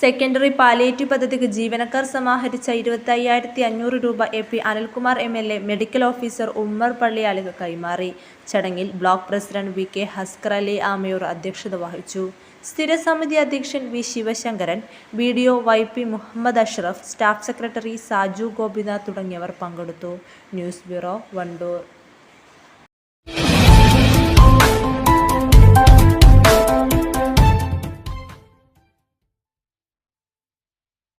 Secondary palliative പദ്ധതിക്ക് ജീവനക്കാർ സമാഹരിച്ച ഇരുപത്തി അയ്യായിരത്തി അഞ്ഞൂറ് രൂപ A P Anilkumar M L A medical officer Ummer പള്ളിയാലിക്ക് കൈമാറി. ചടങ്ങിൽ block president V K Haskar Ali Amayoor അധ്യക്ഷത വഹിച്ചു. സ്ഥിരസമിതി അധ്യക്ഷൻ V Sivasankaran B D O Y P Muhammad Ashraf staff secretary Saju Gopinath തുടങ്ങിയവർ പങ്കെടുത്തു. News bureau Wandoor.